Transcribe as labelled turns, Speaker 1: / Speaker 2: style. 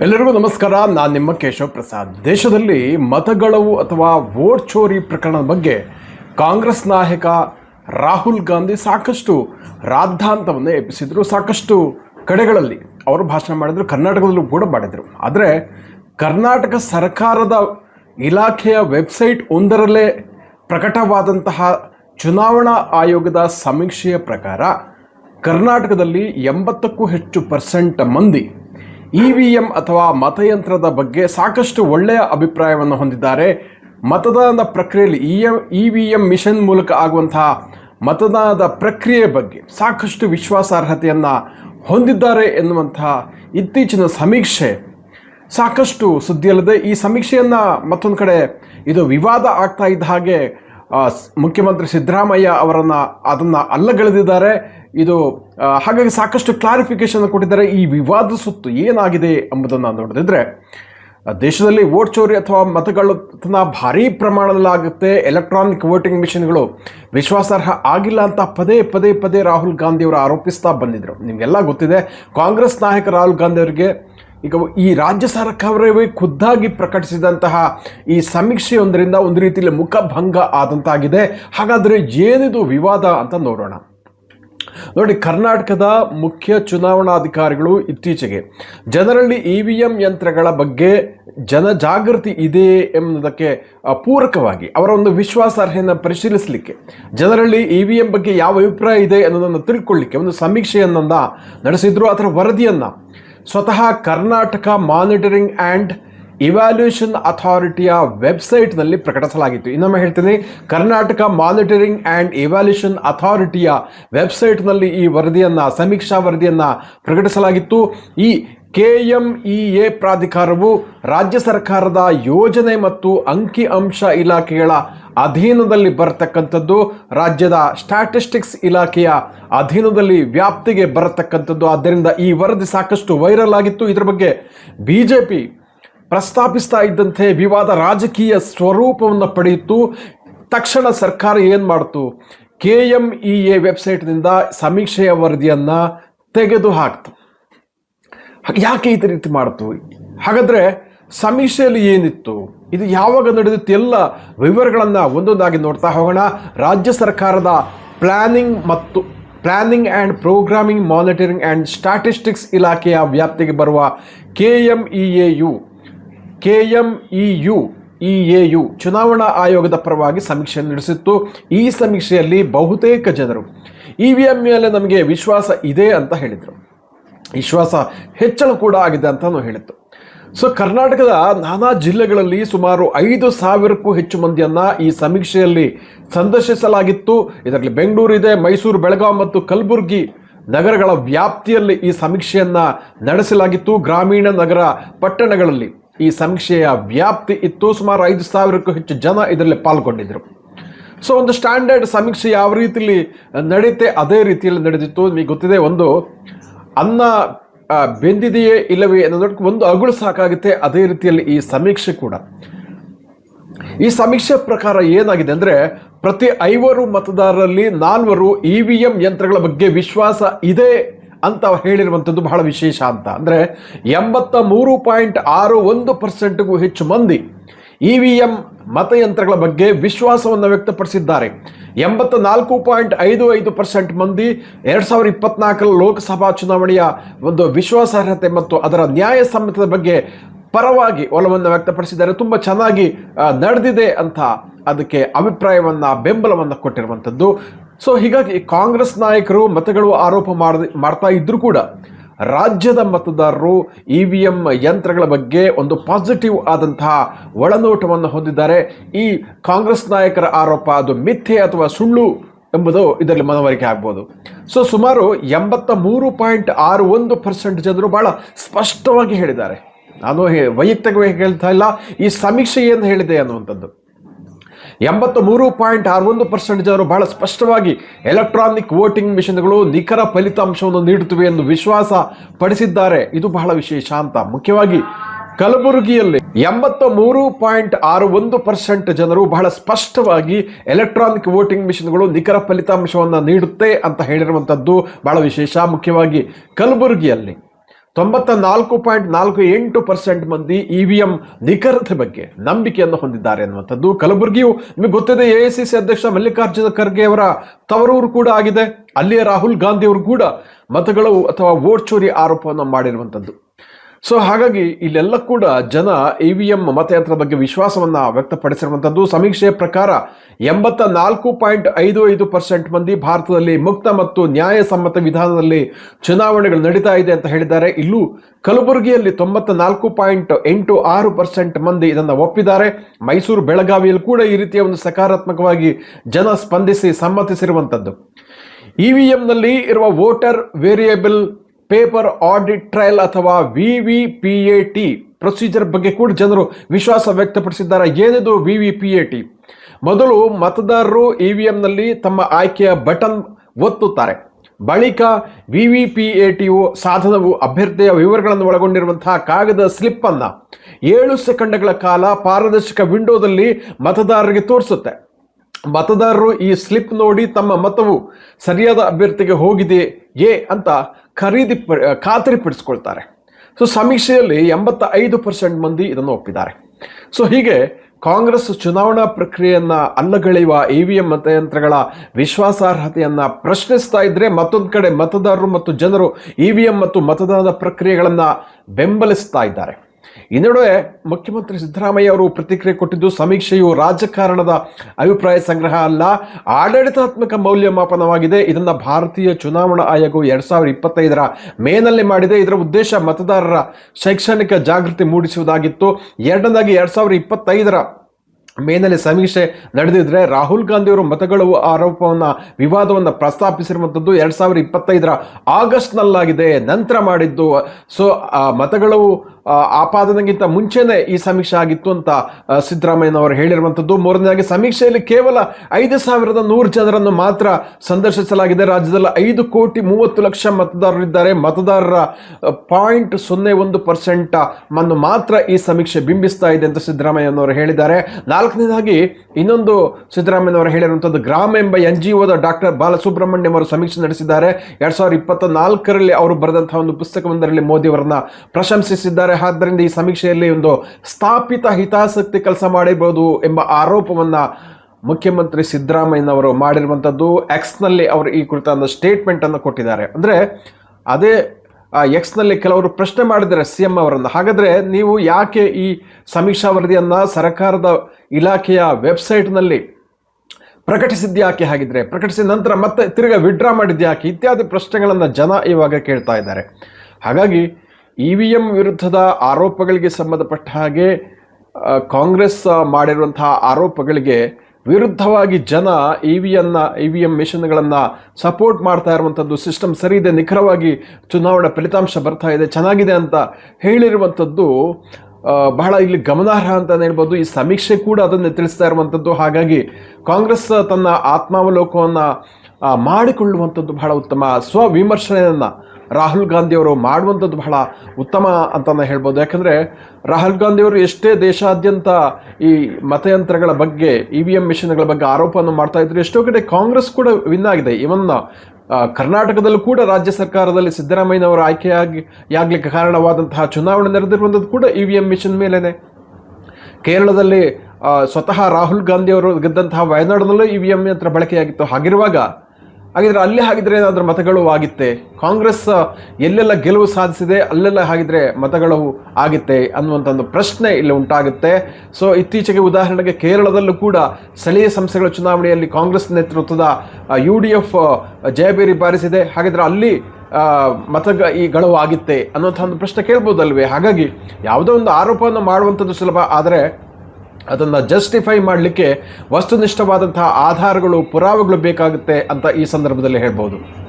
Speaker 1: ಎಲ್ಲರಿಗೂ ನಮಸ್ಕಾರ. ನಾನು ನಿಮ್ಮ ಕೇಶವ ಪ್ರಸಾದ್. ದೇಶದಲ್ಲಿ ಮತಗಳವು ಅಥವಾ ವೋಟ್ ಚೋರಿ ಪ್ರಕರಣದ ಬಗ್ಗೆ ಕಾಂಗ್ರೆಸ್ ನಾಯಕ ರಾಹುಲ್ ಗಾಂಧಿ ಸಾಕಷ್ಟು ರಾದ್ಧಾಂತವನ್ನು ಎಬ್ಬಿಸಿದ್ರು. ಸಾಕಷ್ಟು ಕಡೆಗಳಲ್ಲಿ ಅವರು ಭಾಷಣ ಮಾಡಿದ್ರು. ಕರ್ನಾಟಕದಲ್ಲೂ ಕೂಡ ಮಾಡಿದರು. ಆದರೆ ಕರ್ನಾಟಕ ಸರ್ಕಾರದ ಇಲಾಖೆಯ ವೆಬ್ಸೈಟ್ ಒಂದರಲ್ಲೇ ಪ್ರಕಟವಾದಂತಹ ಚುನಾವಣಾ ಆಯೋಗದ ಸಮೀಕ್ಷೆಯ ಪ್ರಕಾರ ಕರ್ನಾಟಕದಲ್ಲಿ ಎಂಬತ್ತಕ್ಕೂ ಹೆಚ್ಚು ಪರ್ಸೆಂಟ್ ಮಂದಿ ಇ ವಿ ಎಂ ಅಥವಾ ಮತಯಂತ್ರದ ಬಗ್ಗೆ ಸಾಕಷ್ಟು ಒಳ್ಳೆಯ ಅಭಿಪ್ರಾಯವನ್ನು ಹೊಂದಿದ್ದಾರೆ. ಮತದಾನದ ಪ್ರಕ್ರಿಯೆಯಲ್ಲಿ E M E V M machine ಮೂಲಕ ಆಗುವಂತಹ ಮತದಾನದ ಪ್ರಕ್ರಿಯೆ ಬಗ್ಗೆ ಸಾಕಷ್ಟು ವಿಶ್ವಾಸಾರ್ಹತೆಯನ್ನು ಹೊಂದಿದ್ದಾರೆ ಎನ್ನುವಂತಹ ಇತ್ತೀಚಿನ ಸಮೀಕ್ಷೆ ಸಾಕಷ್ಟು ಸುದ್ದಿಯಲ್ಲದೆ. ಈ ಸಮೀಕ್ಷೆಯನ್ನು ಮತ್ತೊಂದು ಕಡೆ ಇದು ವಿವಾದ ಆಗ್ತಾ ಇದ್ದ ಹಾಗೆ ಮುಖ್ಯಮಂತ್ರಿ ಸಿದ್ದರಾಮಯ್ಯ ಅವರನ್ನು ಅದನ್ನು ಅಲ್ಲಗಳೆದಿದ್ದಾರೆ. ಇದು ಹಾಗಾಗಿ ಸಾಕಷ್ಟು ಕ್ಲಾರಿಫಿಕೇಶನ್ ಕೊಟ್ಟಿದ್ದಾರೆ. ಈ ವಿವಾದ ಸುತ್ತು ಏನಾಗಿದೆ ಎಂಬುದನ್ನು ನೋಡಿದ್ರೆ ದೇಶದಲ್ಲಿ ವೋಟ್ ಚೋರಿ ಅಥವಾ ಮತಗಳತನ ಭಾರೀ ಪ್ರಮಾಣದಲ್ಲಿ ಆಗುತ್ತೆ. ಎಲೆಕ್ಟ್ರಾನಿಕ್ ವೋಟಿಂಗ್ ಮಿಷಿನ್ಗಳು ವಿಶ್ವಾಸಾರ್ಹ ಆಗಿಲ್ಲ ಅಂತ ಪದೇ ಪದೇ ಪದೇ ರಾಹುಲ್ ಗಾಂಧಿ ಅವರು ಆರೋಪಿಸ್ತಾ ಬಂದಿದ್ರು. ನಿಮಗೆಲ್ಲ ಗೊತ್ತಿದೆ, ಕಾಂಗ್ರೆಸ್ ನಾಯಕ ರಾಹುಲ್ ಗಾಂಧಿ ಅವರಿಗೆ ಈಗ ಈ ರಾಜ್ಯ ಸರ್ಕಾರವೇ ಖುದ್ದಾಗಿ ಪ್ರಕಟಿಸಿದಂತಹ ಈ ಸಮೀಕ್ಷೆಯೊಂದರಿಂದ ಒಂದು ರೀತಿಯಲ್ಲಿ ಮುಖಭಂಗ ಆದಂತಾಗಿದೆ. ಹಾಗಾದರೆ ಏನಿದು ವಿವಾದ ಅಂತ ನೋಡೋಣ. ನೋಡಿ, ಕರ್ನಾಟಕದ ಮುಖ್ಯ ಚುನಾವಣಾಧಿಕಾರಿಗಳು ಇತ್ತೀಚೆಗೆ ಜನರಲ್ಲಿ ಇ ವಿ ಎಂ ಯಂತ್ರಗಳ ಬಗ್ಗೆ ಜನಜಾಗೃತಿ ಇದೆ ಎಂಬುದಕ್ಕೆ ಪೂರಕವಾಗಿ ಅವರ ಒಂದು ವಿಶ್ವಾಸಾರ್ಹೆಯನ್ನು ಪರಿಶೀಲಿಸಲಿಕ್ಕೆ, ಜನರಲ್ಲಿ ಇ ವಿ ಎಂ ಬಗ್ಗೆ ಯಾವ ಅಭಿಪ್ರಾಯ ಇದೆ ಅನ್ನೋದನ್ನು ತಿಳ್ಕೊಳ್ಳಿಕ್ಕೆ ಒಂದು ಸಮೀಕ್ಷೆಯನ್ನ ನಡೆಸಿದ್ರು, ಅದರ ವರದಿಯನ್ನು ಸ್ವತಃ ಕರ್ನಾಟಕ ಮಾನಿಟರಿಂಗ್ ಆ್ಯಂಡ್ ಇವ್ಯಾಲ್ಯೂಷನ್ ಅಥಾರಿಟಿಯ ವೆಬ್ಸೈಟ್ನಲ್ಲಿ ಪ್ರಕಟಿಸಲಾಗಿತ್ತು. ಇನ್ನೊಮ್ಮೆ ಹೇಳ್ತೀನಿ, ಕರ್ನಾಟಕ ಮಾನಿಟರಿಂಗ್ ಆ್ಯಂಡ್ ಇವ್ಯಾಲ್ಯೂಷನ್ ಅಥಾರಿಟಿಯ ವೆಬ್ಸೈಟ್ನಲ್ಲಿ ಈ ವರದಿಯನ್ನು, ಸಮೀಕ್ಷಾ ವರದಿಯನ್ನು ಪ್ರಕಟಿಸಲಾಗಿತ್ತು. ಈ ಕೆ ಎಂ ಇ ಎ ಪ್ರಾಧಿಕಾರವು ರಾಜ್ಯ ಸರ್ಕಾರದ ಯೋಜನೆ ಮತ್ತು ಅಂಕಿ ಅಂಶ ಇಲಾಖೆಗಳ ಅಧೀನದಲ್ಲಿ ಬರತಕ್ಕಂಥದ್ದು, ರಾಜ್ಯದ ಸ್ಟ್ಯಾಟಿಸ್ಟಿಕ್ಸ್ ಇಲಾಖೆಯ ಅಧೀನದಲ್ಲಿ ವ್ಯಾಪ್ತಿಗೆ ಬರತಕ್ಕಂಥದ್ದು. ಆದ್ದರಿಂದ ಈ ವರದಿ ಸಾಕಷ್ಟು ವೈರಲ್ ಆಗಿತ್ತು. ಇದರ ಬಗ್ಗೆ ಬಿ ಜೆ ಪಿ ಪ್ರಸ್ತಾಪಿಸ್ತಾ ಇದ್ದಂತೆ ವಿವಾದ ರಾಜಕೀಯ ಸ್ವರೂಪವನ್ನು ಪಡೆಯಿತು. ತಕ್ಷಣ ಸರ್ಕಾರ ಏನು ಮಾಡ್ತು? ಕೆ ಎಂ ಇ ಎ ವೆಬ್ಸೈಟ್ನಿಂದ ಸಮೀಕ್ಷೆಯ ವರದಿಯನ್ನು ತೆಗೆದು ಹಾಕ್ತು ಯಾಕೆ ಈ ರೀತಿ ಮಾಡ್ತು? ಹಾಗಾದ್ರೆ ಸಮೀಕ್ಷೆಯಲ್ಲಿ ಏನಿತ್ತು? ಇದು ಯಾವಾಗ ನಡೆದಿತ್ತು? ಎಲ್ಲ ವಿವರಗಳನ್ನು ಒಂದೊಂದಾಗಿ ನೋಡ್ತಾ ಹೋಗೋಣ. ರಾಜ್ಯ ಸರ್ಕಾರದ ಪ್ಲಾನಿಂಗ್ ಮತ್ತು planning and programming monitoring and statistics ಇಲಾಖೆಯ ವ್ಯಾಪ್ತಿಗೆ ಬರುವ K M E A U K M E U E A U ಚುನಾವಣಾ ಆಯೋಗದ ಪರವಾಗಿ ಸಮೀಕ್ಷೆ ನಡೆಸಿತ್ತು. ಈ ಸಮೀಕ್ಷೆಯಲ್ಲಿ ಬಹುತೇಕ ಜನರು. ಇ ವಿ ಎಂ ಮೇಲೆ ನಮಗೆ ವಿಶ್ವಾಸ ಇದೆ ಅಂತ ಹೇಳಿದರು. ವಿಶ್ವಾಸ ಹೆಚ್ಚಳ ಕೂಡ ಆಗಿದೆ ಅಂತಲೂ ಹೇಳಿತ್ತು ಸೊ ಕರ್ನಾಟಕದ ನಾನಾ ಜಿಲ್ಲೆಗಳಲ್ಲಿ ಸುಮಾರು ಐದು ಸಾವಿರಕ್ಕೂ ಹೆಚ್ಚು ಮಂದಿಯನ್ನ ಈ ಸಮೀಕ್ಷೆಯಲ್ಲಿ ಸಂದರ್ಶಿಸಲಾಗಿತ್ತು. ಇದರಲ್ಲಿ ಬೆಂಗಳೂರು ಇದೆ, ಮೈಸೂರು, ಬೆಳಗಾವಿ ಮತ್ತು ಕಲಬುರಗಿ ನಗರಗಳ ವ್ಯಾಪ್ತಿಯಲ್ಲಿ ಈ ಸಮೀಕ್ಷೆಯನ್ನ ನಡೆಸಲಾಗಿತ್ತು. ಗ್ರಾಮೀಣ ನಗರ ಪಟ್ಟಣಗಳಲ್ಲಿ ಈ ಸಮೀಕ್ಷೆಯ ವ್ಯಾಪ್ತಿ ಇತ್ತು. ಸುಮಾರು ಐದು ಸಾವಿರಕ್ಕೂ ಹೆಚ್ಚು ಜನ ಇದರಲ್ಲಿ ಪಾಲ್ಗೊಂಡಿದ್ದರು. ಸೊ ಒಂದು ಸ್ಟ್ಯಾಂಡರ್ಡ್ ಸಮೀಕ್ಷೆ ಯಾವ ರೀತಿಯಲ್ಲಿ ನಡೆಯುತ್ತೆ, ಅದೇ ರೀತಿಯಲ್ಲಿ ನಡೆದಿತ್ತು. ನಿಮಗೆ ಗೊತ್ತಿದೆ, ಒಂದು ಅನ್ನ ಬೆಂದಿದೆಯೇ ಇಲ್ಲವೇ ಅನ್ನೋದಕ್ಕೆ ಒಂದು ಅಗುಳು ಸಾಕಾಗುತ್ತೆ. ಅದೇ ರೀತಿಯಲ್ಲಿ ಈ ಸಮೀಕ್ಷೆ ಕೂಡ. ಈ ಸಮೀಕ್ಷೆ ಪ್ರಕಾರ ಏನಾಗಿದೆ ಅಂದ್ರೆ, ಪ್ರತಿ ಐವರು ಮತದಾರರಲ್ಲಿ ನಾಲ್ವರು ಇ ವಿ ಎಂ ಯಂತ್ರಗಳ ಬಗ್ಗೆ ವಿಶ್ವಾಸ ಇದೆ ಅಂತ ಹೇಳಿರುವಂಥದ್ದು ಬಹಳ ವಿಶೇಷ ಅಂತ. ಅಂದ್ರೆ ಎಂಬತ್ತ ಮೂರು ಪಾಯಿಂಟ್ ಆರು ಒಂದು ಪರ್ಸೆಂಟ್ಗೂ ಹೆಚ್ಚು ಮಂದಿ ಇ ವಿ ಮತಯಂತ್ರಗಳ ಬಗ್ಗೆ ವಿಶ್ವಾಸವನ್ನು ವ್ಯಕ್ತಪಡಿಸಿದ್ದಾರೆ. ಎಂಬತ್ತ ನಾಲ್ಕು ಪಾಯಿಂಟ್ ಐದು ಐದು ಪರ್ಸೆಂಟ್ ಮಂದಿ ಎರಡ್ ಸಾವಿರದ ಇಪ್ಪತ್ನಾಲ್ಕರ ಲೋಕಸಭಾ ಚುನಾವಣೆಯ ಒಂದು ವಿಶ್ವಾಸಾರ್ಹತೆ ಮತ್ತು ಅದರ ನ್ಯಾಯಸಮ್ಮತದ ಬಗ್ಗೆ ಪರವಾಗಿ ಒಲವನ್ನು ವ್ಯಕ್ತಪಡಿಸಿದ್ದಾರೆ. ತುಂಬ ಚೆನ್ನಾಗಿ ನಡೆದಿದೆ ಅಂತ ಅದಕ್ಕೆ ಅಭಿಪ್ರಾಯವನ್ನ, ಬೆಂಬಲವನ್ನು ಕೊಟ್ಟಿರುವಂಥದ್ದು. ಸೊ, ಹೀಗಾಗಿ ಕಾಂಗ್ರೆಸ್ ನಾಯಕರು ಮತಗಳು ಆರೋಪ ಮಾಡ, ಮಾಡ್ತಾ ಇದ್ರು ಕೂಡ ರಾಜ್ಯದ ಮತದಾರರು ಇ ವಿ ಎಂ ಯಂತ್ರಗಳ ಬಗ್ಗೆ ಒಂದು ಪಾಸಿಟಿವ್ ಆದಂತಹ ಒಳನೋಟವನ್ನು ಹೊಂದಿದ್ದಾರೆ. ಈ ಕಾಂಗ್ರೆಸ್ ನಾಯಕರ ಆರೋಪ ಅದು ಮಿಥ್ಯೆ ಅಥವಾ ಸುಳ್ಳು ಎಂಬುದು ಇದರಲ್ಲಿ ಮನವರಿಕೆ ಆಗ್ಬೋದು. ಸೊ ಸುಮಾರು ಎಂಬತ್ತ ಮೂರು ಪಾಯಿಂಟ್ ಆರು ಒಂದು ಪರ್ಸೆಂಟ್ ಜನರು ಬಹಳ ಸ್ಪಷ್ಟವಾಗಿ ಹೇಳಿದ್ದಾರೆ. ನಾನು ವೈಯಕ್ತಿಕವಾಗಿ ಹೇಳ್ತಾ ಇಲ್ಲ. ಈ ಸಮೀಕ್ಷೆ ಏನು ಹೇಳಿದೆ ಅನ್ನುವಂಥದ್ದು. ಎಂಬತ್ತ ಮೂರು ಪಾಯಿಂಟ್ ಒಂದು ಪರ್ಸೆಂಟ್ ಜನರು ಬಹಳ ಸ್ಪಷ್ಟವಾಗಿ ಎಲೆಕ್ಟ್ರಾನಿಕ್ ವೋಟಿಂಗ್ ಮಿಷಿನ್ಗಳು ನಿಖರ ಫಲಿತಾಂಶವನ್ನು ನೀಡುತ್ತವೆ ಎಂದು ವಿಶ್ವಾಸ ಪಡಿಸಿದ್ದಾರೆ. ಇದು ಬಹಳ ವಿಶೇಷ ಅಂತ. ಮುಖ್ಯವಾಗಿ ಕಲಬುರಗಿಯಲ್ಲಿ ಎಂಬತ್ತ ಮೂರು ಪಾಯಿಂಟ್ ಆರು ಒಂದು ಪರ್ಸೆಂಟ್ ಜನರು ಬಹಳ ಸ್ಪಷ್ಟವಾಗಿ ಎಲೆಕ್ಟ್ರಾನಿಕ್ ವೋಟಿಂಗ್ ಮಿಷಿನ್ಗಳು ನಿಖರ ಫಲಿತಾಂಶವನ್ನು ನೀಡುತ್ತೆ ಅಂತ ಹೇಳಿರುವಂಥದ್ದು ಬಹಳ ವಿಶೇಷ. ಮುಖ್ಯವಾಗಿ ಕಲಬುರಗಿಯಲ್ಲಿ ತೊಂಬತ್ತ ನಾಲ್ಕು ಪಾಯಿಂಟ್ ನಾಲ್ಕು ಎಂಟು ಪರ್ಸೆಂಟ್ ಮಂದಿ ಇ ವಿ ಎಂ ನಿಖರತೆ ಬಗ್ಗೆ ನಂಬಿಕೆಯನ್ನು ಹೊಂದಿದ್ದಾರೆ ಅನ್ನುವಂಥದ್ದು. ಕಲಬುರಗಿಯು ನಿಮಗೆ ಗೊತ್ತಿದೆ, ಎ ಸಿ ಅಧ್ಯಕ್ಷ ಮಲ್ಲಿಕಾರ್ಜುನ ಖರ್ಗೆ ಅವರ ತವರೂರು ಕೂಡ ಆಗಿದೆ. ಅಲ್ಲಿಯ ರಾಹುಲ್ ಗಾಂಧಿ ಅವರು ಕೂಡ ಮತಗಳು ಅಥವಾ ವೋಟ್ ಚೋರಿ ಆರೋಪವನ್ನು ಮಾಡಿರುವಂಥದ್ದು. ಸೊ ಹಾಗಾಗಿ ಇಲ್ಲೆಲ್ಲ ಕೂಡ ಜನ ಇ ವಿ ಎಂ ಮತಯಂತ್ರದ ಬಗ್ಗೆ ವಿಶ್ವಾಸವನ್ನು ವ್ಯಕ್ತಪಡಿಸಿರುವಂಥದ್ದು. ಸಮೀಕ್ಷೆಯ ಪ್ರಕಾರ ಎಂಬತ್ತ ನಾಲ್ಕು ಪಾಯಿಂಟ್ ಐದು ಐದು ಪರ್ಸೆಂಟ್ ಮಂದಿ ಭಾರತದಲ್ಲಿ ಮುಕ್ತ ಮತ್ತು ನ್ಯಾಯಸಮ್ಮತ ವಿಧಾನದಲ್ಲಿ ಚುನಾವಣೆಗಳು ನಡೀತಾ ಇದೆ ಅಂತ ಹೇಳಿದ್ದಾರೆ. ಇಲ್ಲೂ ಕಲಬುರಗಿಯಲ್ಲಿ ತೊಂಬತ್ತ ನಾಲ್ಕು ಪಾಯಿಂಟ್ ಎಂಟು ಆರು ಪರ್ಸೆಂಟ್ ಮಂದಿ ಇದನ್ನು ಒಪ್ಪಿದ್ದಾರೆ. ಮೈಸೂರು, ಬೆಳಗಾವಿಯಲ್ಲಿ ಕೂಡ ಈ ರೀತಿಯ ಒಂದು ಸಕಾರಾತ್ಮಕವಾಗಿ ಜನ ಸ್ಪಂದಿಸಿ ಸಮ್ಮತಿಸಿರುವಂಥದ್ದು. ಇ ವಿ ಎಂನಲ್ಲಿ ಇರುವ voter variable paper audit trail ಅಥವಾ V V P A T procedure ಬಗ್ಗೆ ಕೂಡ ಜನರು ವಿಶ್ವಾಸ ವ್ಯಕ್ತಪಡಿಸಿದ್ದಾರೆ. ಏನಿದು V V P A T ಮೊದಲು ಮತದಾರರು ಇ ವಿ ಎಂನಲ್ಲಿ ತಮ್ಮ ಆಯ್ಕೆಯ ಬಟನ್ ಒತ್ತುತ್ತಾರೆ. ಬಳಿಕ V V P A T ಸಾಧನವು ಅಭ್ಯರ್ಥಿಯ ವಿವರಗಳನ್ನು ಒಳಗೊಂಡಿರುವಂತಹ ಕಾಗದ ಸ್ಲಿಪ್ ಅನ್ನ ಏಳು ಸೆಕೆಂಡ್ಗಳ ಕಾಲ ಪಾರದರ್ಶಕ ವಿಂಡೋದಲ್ಲಿ ಮತದಾರರಿಗೆ ತೋರಿಸುತ್ತೆ. ಮತದಾರರು ಈ ಸ್ಲಿಪ್ ನೋಡಿ ತಮ್ಮ ಮತವು ಸರಿಯಾದ ಅಭ್ಯರ್ಥಿಗೆ ಹೋಗಿದೆಯೇ ಅಂತ ಖರೀದಿ ಖಾತರಿಪಡಿಸ್ಕೊಳ್ತಾರೆ. ಸೊ ಸಮೀಕ್ಷೆಯಲ್ಲಿ ಎಂಬತ್ತ ಐದು ಪರ್ಸೆಂಟ್ ಮಂದಿ ಇದನ್ನು ಒಪ್ಪಿದ್ದಾರೆ. ಸೊ ಹೀಗೆ ಕಾಂಗ್ರೆಸ್ ಚುನಾವಣಾ ಪ್ರಕ್ರಿಯೆಯನ್ನ ಅಲ್ಲಗಳೆಯುವ ಇ ವಿ ಎಂ ಮತಯಂತ್ರಗಳ ವಿಶ್ವಾಸಾರ್ಹತೆಯನ್ನ ಪ್ರಶ್ನಿಸ್ತಾ ಇದ್ರೆ ಮತ್ತೊಂದು ಕಡೆ ಮತದಾರರು ಮತ್ತು ಜನರು ಇ ವಿ ಎಂ ಮತ್ತು ಮತದಾನದ ಪ್ರಕ್ರಿಯೆಗಳನ್ನ ಬೆಂಬಲಿಸ್ತಾ ಇದ್ದಾರೆ. ಈ ನಡುವೆ ಮುಖ್ಯಮಂತ್ರಿ ಸಿದ್ದರಾಮಯ್ಯ ಅವರು ಪ್ರತಿಕ್ರಿಯೆ ಕೊಟ್ಟಿದ್ದು, ಸಮೀಕ್ಷೆಯು ರಾಜಕಾರಣದ ಅಭಿಪ್ರಾಯ ಸಂಗ್ರಹ ಅಲ್ಲ, ಆಡಳಿತಾತ್ಮಕ ಮೌಲ್ಯಮಾಪನವಾಗಿದೆ. ಇದನ್ನ ಭಾರತೀಯ ಚುನಾವಣಾ ಆಯೋಗವು ಎರಡ್ ಸಾವಿರದ ಇಪ್ಪತ್ತೈದರ ಮೇನಲ್ಲಿ ಮಾಡಿದೆ. ಇದರ ಉದ್ದೇಶ ಮತದಾರರ ಶೈಕ್ಷಣಿಕ ಜಾಗೃತಿ ಮೂಡಿಸುವುದಾಗಿತ್ತು. ಎರಡನೇದಾಗಿ ಎರಡ್ ಸಾವಿರದ ಇಪ್ಪತ್ತೈದರ ಮೇನಲ್ಲಿ ಸಮೀಕ್ಷೆ ನಡೆದಿದ್ರೆ ರಾಹುಲ್ ಗಾಂಧಿ ಅವರು ಮತಗಳು ಆರೋಪವನ್ನ, ವಿವಾದವನ್ನ ಪ್ರಸ್ತಾಪಿಸಿರುವಂಥದ್ದು ಎರಡ್ ಸಾವಿರದ ಇಪ್ಪತ್ತೈದರ ಆಗಸ್ಟ್ನಲ್ಲಾಗಿದೆ. ನಂತರ ಮಾಡಿದ್ದು, ಸೊ ಮತಗಳು ಆಪಾದನೆಗಿಂತ ಮುಂಚೆನೆ ಈ ಸಮೀಕ್ಷೆ ಆಗಿತ್ತು ಅಂತ ಸಿದ್ದರಾಮಯ್ಯನವರು ಹೇಳಿರುವಂಥದ್ದು. ಮೂರನೇದಾಗಿ, ಸಮೀಕ್ಷೆಯಲ್ಲಿ ಕೇವಲ ಐದು ಸಾವಿರದ ನೂರು ಜನರನ್ನು ಮಾತ್ರ ಸಂದರ್ಶಿಸಲಾಗಿದೆ. ರಾಜ್ಯದಲ್ಲಿ ಐದು ಕೋಟಿ ಮೂವತ್ತು ಲಕ್ಷ ಮತದಾರರಿದ್ದಾರೆ ಮತದಾರರ ಪಾಯಿಂಟ್ ಸೊನ್ನೆ ಒಂದು ಪರ್ಸೆಂಟ್ ಅನ್ನು ಮಾತ್ರ ಈ ಸಮೀಕ್ಷೆ ಬಿಂಬಿಸ್ತಾ ಇದೆ ಅಂತ ಸಿದ್ದರಾಮಯ್ಯನವರು ಹೇಳಿದ್ದಾರೆ. ನಾಲ್ಕನೇದಾಗಿ, ಇನ್ನೊಂದು ಸಿದ್ದರಾಮಯ್ಯನವರು ಹೇಳಿರುವಂಥದ್ದು, ಗ್ರಾಮ ಎಂಬ ಎನ್ ಜಿ ಒದ ಡಾಕ್ಟರ್ ಬಾಲಸುಬ್ರಹ್ಮಣ್ಯಂ ಅವರು ಸಮೀಕ್ಷೆ ನಡೆಸಿದ್ದಾರೆ. ಎರಡ್ ಸಾವಿರದ ಇಪ್ಪತ್ತ ನಾಲ್ಕರಲ್ಲಿ ಅವರು ಬರೆದಂತಹ ಒಂದು ಪುಸ್ತಕವೊಂದರಲ್ಲಿ ಮೋದಿ ಅವರನ್ನ ಪ್ರಶಂಸಿಸಿದ್ದಾರೆ ಆದ್ದರಿಂದ ಈ ಸಮೀಕ್ಷೆಯಲ್ಲಿ ಒಂದು ಸ್ಥಾಪಿತ ಹಿತಾಸಕ್ತಿ ಕೆಲಸ ಮಾಡಿರ್ಬೋದು ಎಂಬ ಆರೋಪವನ್ನು ಮುಖ್ಯಮಂತ್ರಿ ಸಿದ್ದರಾಮಯ್ಯನವರು ಮಾಡಿರುವಂಥದ್ದು ಎಕ್ಸ್ನಲ್ಲಿ ಅವರು ಈ ಕುರಿತ ಒಂದು ಸ್ಟೇಟ್ಮೆಂಟನ್ನು ಕೊಟ್ಟಿದ್ದಾರೆ. ಅಂದರೆ ಅದೇ ಎಕ್ಸ್ನಲ್ಲಿ ಕೆಲವರು ಪ್ರಶ್ನೆ ಮಾಡಿದ್ದಾರೆ ಸಿ ಎಂ ಅವರನ್ನು. ಹಾಗಾದ್ರೆ ನೀವು ಯಾಕೆ ಈ ಸಮೀಕ್ಷಾ ವರದಿಯನ್ನು ಸರ್ಕಾರದ ಇಲಾಖೆಯ ವೆಬ್ಸೈಟ್ನಲ್ಲಿ ಪ್ರಕಟಿಸಿದ್ಯಾಕೆ ಹಾಗಿದ್ರೆ, ಪ್ರಕಟಿಸಿದ ನಂತರ ಮತ್ತೆ ತಿರ್ಗಾ ವಿಡ್ರಾ ಮಾಡಿದ್ಯಾಕೆ ಇತ್ಯಾದಿ ಪ್ರಶ್ನೆಗಳನ್ನು ಜನ ಇವಾಗ ಕೇಳ್ತಾ ಇದ್ದಾರೆ. ಹಾಗಾಗಿ ಇ ವಿ ಎಂ ವಿರುದ್ಧದ ಆರೋಪಗಳಿಗೆ ಸಂಬಂಧಪಟ್ಟ ಹಾಗೆ ಕಾಂಗ್ರೆಸ್ ಮಾಡಿರುವಂತಹ ಆರೋಪಗಳಿಗೆ ವಿರುದ್ಧವಾಗಿ ಜನ ಇ ವಿಯನ್ನ ಇ ವಿ ಎಂ ಮಿಷನ್ಗಳನ್ನು ಸಪೋರ್ಟ್ ಮಾಡ್ತಾ ಇರುವಂಥದ್ದು ಸಿಸ್ಟಮ್ ಸರಿ ಇದೆ, ನಿಖರವಾಗಿ ಚುನಾವಣಾ ಫಲಿತಾಂಶ ಬರ್ತಾ ಇದೆ, ಚೆನ್ನಾಗಿದೆ ಅಂತ ಹೇಳಿರುವಂಥದ್ದು ಬಹಳ ಇಲ್ಲಿ ಗಮನಾರ್ಹ ಅಂತ ಹೇಳ್ಬೋದು. ಈ ಸಮೀಕ್ಷೆ ಕೂಡ ಅದನ್ನು ತಿಳಿಸ್ತಾ ಇರುವಂಥದ್ದು ಹಾಗಾಗಿ ಕಾಂಗ್ರೆಸ್ ತನ್ನ ಆತ್ಮಾವಲೋಕವನ್ನು ಮಾಡಿಕೊಳ್ಳುವಂಥದ್ದು ಬಹಳ ಉತ್ತಮ. ಸ್ವವಿಮರ್ಶನೆಯನ್ನು ರಾಹುಲ್ ಗಾಂಧಿ ಅವರು ಮಾಡುವಂಥದ್ದು ಬಹಳ ಉತ್ತಮ ಅಂತಲೇ ಹೇಳ್ಬೋದು. ಯಾಕಂದರೆ ರಾಹುಲ್ ಗಾಂಧಿ ಅವರು ಎಷ್ಟೇ ದೇಶಾದ್ಯಂತ ಈ ಮತಯಂತ್ರಗಳ ಬಗ್ಗೆ ಇ ವಿ ಎಂ ಮಿಷಿನ್ಗಳ ಬಗ್ಗೆ ಆರೋಪವನ್ನು ಮಾಡ್ತಾ ಇದ್ರು, ಎಷ್ಟೋ ಕಡೆ ಕಾಂಗ್ರೆಸ್ ಕೂಡ ವಿನ್ ಆಗಿದೆ. ಇವನ್ ಕರ್ನಾಟಕದಲ್ಲೂ ಕೂಡ ರಾಜ್ಯ ಸರ್ಕಾರದಲ್ಲಿ ಸಿದ್ದರಾಮಯ್ಯನವರ ಆಯ್ಕೆಯಾಗಿ ಆಗ್ಲಿಕ್ಕೆ ಕಾರಣವಾದಂತಹ ಚುನಾವಣೆ ನಡೆದಿರುವಂಥದ್ದು ಕೂಡ ಇ ವಿ ಎಂ ಮಿಷನ್ ಮೇಲೇನೆ. ಕೇರಳದಲ್ಲಿ ಸ್ವತಃ ರಾಹುಲ್ ಗಾಂಧಿ ಅವರು ಗೆದ್ದಂತಹ ವಯನಾಡಿನಲ್ಲೂ ಇ ವಿ ಎಂ ಯಂತ್ರ ಬಳಕೆಯಾಗಿತ್ತು. ಹಾಗಿರುವಾಗ ಹಾಗಿದ್ರೆ ಅಲ್ಲಿ ಹಾಗಿದ್ರೆ ಏನಾದರೂ ಮತಗಳು ಆಗಿತ್ತೆ? ಕಾಂಗ್ರೆಸ್ ಎಲ್ಲೆಲ್ಲ ಗೆಲುವು ಸಾಧಿಸಿದೆ, ಅಲ್ಲೆಲ್ಲ ಹಾಗಿದ್ರೆ ಮತಗಳು ಆಗಿತ್ತೆ ಅನ್ನುವಂಥ ಒಂದು ಪ್ರಶ್ನೆ ಇಲ್ಲಿ ಉಂಟಾಗುತ್ತೆ. ಸೊ ಇತ್ತೀಚೆಗೆ ಉದಾಹರಣೆಗೆ ಕೇರಳದಲ್ಲೂ ಕೂಡ ಸ್ಥಳೀಯ ಸಂಸ್ಥೆಗಳ ಚುನಾವಣೆಯಲ್ಲಿ ಕಾಂಗ್ರೆಸ್ ನೇತೃತ್ವದ ಯು ಡಿ ಎಫ್ ಜಯಬೇರಿ ಬಾರಿಸಿದೆ. ಹಾಗಿದ್ರೆ ಅಲ್ಲಿ ಮತ ಈ ಗಳವು ಆಗಿತ್ತೆ ಅನ್ನುವಂಥ ಒಂದು ಪ್ರಶ್ನೆ ಕೇಳ್ಬೋದಲ್ವೇ? ಹಾಗಾಗಿ ಯಾವುದೋ ಒಂದು ಆರೋಪವನ್ನು ಮಾಡುವಂಥದ್ದು ಸುಲಭ, ಆದರೆ ಅದನ್ನು ಜಸ್ಟಿಫೈ ಮಾಡಲಿಕ್ಕೆ ವಸ್ತುನಿಷ್ಠವಾದಂತಹ ಆಧಾರಗಳು ಪುರಾವೆಗಳು ಬೇಕಾಗುತ್ತೆ ಅಂತ ಈ ಸಂದರ್ಭದಲ್ಲಿ ಹೇಳ್ಬೋದು.